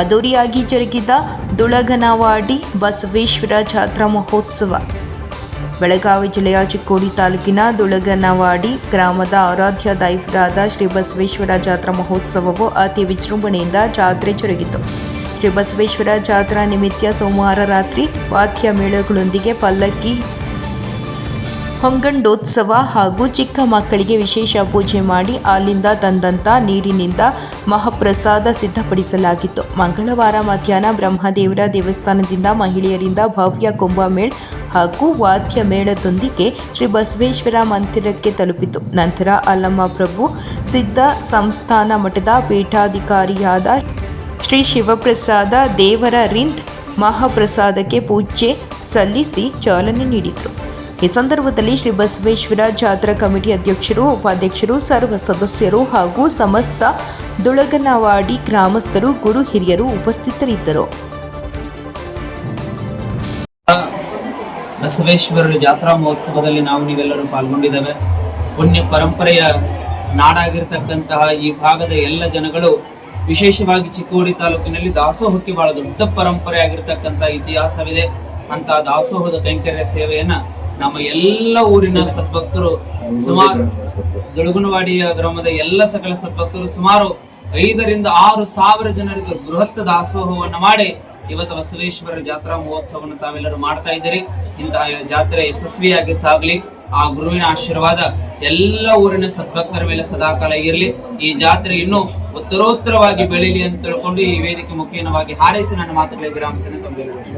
ಅದ್ದೂರಿಯಾಗಿ ಜರುಗಿದ ದುಳಗನವಾಡಿ ಬಸವೇಶ್ವರ ಜಾತ್ರಾ ಮಹೋತ್ಸವ. ಬೆಳಗಾವಿ ಜಿಲ್ಲೆಯ ಚಿಕ್ಕೋಡಿ ತಾಲೂಕಿನ ದುಳಗನವಾಡಿ ಗ್ರಾಮದ ಆರಾಧ್ಯ ದೈವರಾದ ಶ್ರೀ ಬಸವೇಶ್ವರ ಜಾತ್ರಾ ಮಹೋತ್ಸವವು ಅತಿ ವಿಜೃಂಭಣೆಯಿಂದ ಜಾತ್ರೆ ಜರುಗಿತು. ಶ್ರೀ ಬಸವೇಶ್ವರ ಜಾತ್ರಾ ನಿಮಿತ್ತ ಸೋಮವಾರ ರಾತ್ರಿ ವಾದ್ಯ ಮೇಳಗಳೊಂದಿಗೆ ಪಲ್ಲಕ್ಕಿ ಹೊಂಗಂಡೋತ್ಸವ ಹಾಗೂ ಚಿಕ್ಕ ಮಕ್ಕಳಿಗೆ ವಿಶೇಷ ಪೂಜೆ ಮಾಡಿ ಅಲ್ಲಿಂದ ತಂದಂಥ ನೀರಿನಿಂದ ಮಹಾಪ್ರಸಾದ ಸಿದ್ಧಪಡಿಸಲಾಗಿತ್ತು. ಮಂಗಳವಾರ ಮಧ್ಯಾಹ್ನ ಬ್ರಹ್ಮದೇವರ ದೇವಸ್ಥಾನದಿಂದ ಮಹಿಳೆಯರಿಂದ ಭವ್ಯ ಕುಂಭಮೇಳ್ ಹಾಗೂ ವಾದ್ಯ ಮೇಳದೊಂದಿಗೆ ಶ್ರೀ ಬಸವೇಶ್ವರ ಮಂದಿರಕ್ಕೆ ತಲುಪಿತು. ನಂತರ ಅಲ್ಲಮ್ಮ ಪ್ರಭು ಸಿದ್ಧ ಸಂಸ್ಥಾನ ಮಠದ ಪೀಠಾಧಿಕಾರಿಯಾದ ಶ್ರೀ ಶಿವಪ್ರಸಾದ ದೇವರ ರಿಂದ್ ಮಹಾಪ್ರಸಾದಕ್ಕೆ ಪೂಜೆ ಸಲ್ಲಿಸಿ ಚಾಲನೆ ನೀಡಿದರು. ಈ ಸಂದರ್ಭದಲ್ಲಿ ಶ್ರೀ ಬಸವೇಶ್ವರ ಜಾತ್ರಾ ಕಮಿಟಿ ಅಧ್ಯಕ್ಷರು, ಉಪಾಧ್ಯಕ್ಷರು, ಸರ್ವ ಸದಸ್ಯರು ಹಾಗೂ ಸಮಸ್ತ ದುಳಗನವಾಡಿ ಗ್ರಾಮಸ್ಥರು, ಗುರು ಹಿರಿಯರು ಉಪಸ್ಥಿತರಿದ್ದರು. ಬಸವೇಶ್ವರರ ಜಾತ್ರಾ ಮಹೋತ್ಸವದಲ್ಲಿ ನಾವು ನೀವೆಲ್ಲರೂ ಪಾಲ್ಗೊಂಡಿದ್ದೇವೆ. ಪುಣ್ಯ ಪರಂಪರೆಯ ನಾಡಾಗಿರ್ತಕ್ಕಂತಹ ಈ ಭಾಗದ ಎಲ್ಲ ಜನಗಳು, ವಿಶೇಷವಾಗಿ ಚಿಕ್ಕೋಡಿ ತಾಲೂಕಿನಲ್ಲಿ ದಾಸೋಹಕ್ಕೆ ಬಹಳ ದೊಡ್ಡ ಪರಂಪರೆ ಆಗಿರ್ತಕ್ಕಂಥ ಇತಿಹಾಸವಿದೆ. ಅಂತ ದಾಸೋಹದ ಕೈಂಕರ್ಯ ಸೇವೆಯನ್ನ ನಮ್ಮ ಎಲ್ಲ ಊರಿನ ಸದ್ಭಕ್ತರು ಸುಮಾರು ದೊಳಗನವಾಡಿಯ ಗ್ರಾಮದ ಎಲ್ಲ ಸಕಲ ಸದ್ಭಕ್ತರು ಸುಮಾರು ಐದರಿಂದ ಆರು ಸಾವಿರ ಜನರಿಗೆ ಬೃಹತ್ ದಾಸೋಹವನ್ನ ಮಾಡಿ ಇವತ್ತು ಬಸವೇಶ್ವರ ಜಾತ್ರಾ ಮಹೋತ್ಸವವನ್ನು ತಾವೆಲ್ಲರೂ ಮಾಡ್ತಾ ಇದ್ದೀರಿ. ಇಂತಹ ಜಾತ್ರೆ ಯಶಸ್ವಿಯಾಗಿ ಸಾಗಲಿ. ಆ ಗುರುವಿನ ಆಶೀರ್ವಾದ ಎಲ್ಲ ಊರಿನ ಸದ್ಭಕ್ತರ ಮೇಲೆ ಸದಾಕಾಲ ಇರಲಿ. ಈ ಜಾತ್ರೆ ಇನ್ನೂ ಉತ್ತರೋತ್ತರವಾಗಿ ಬೆಳೀಲಿ ಅಂತ ತಿಳ್ಕೊಂಡು ಈ ವೇದಿಕೆ ಮುಖೇನವಾಗಿ ಹಾರೈಸಿ ನನ್ನ ಮಾತುಗಳಿಗೆ ವಿರಾಮಿಸ್ತೇನೆ ತಮ್ಮೆಲ್ಲರಿಗೂ.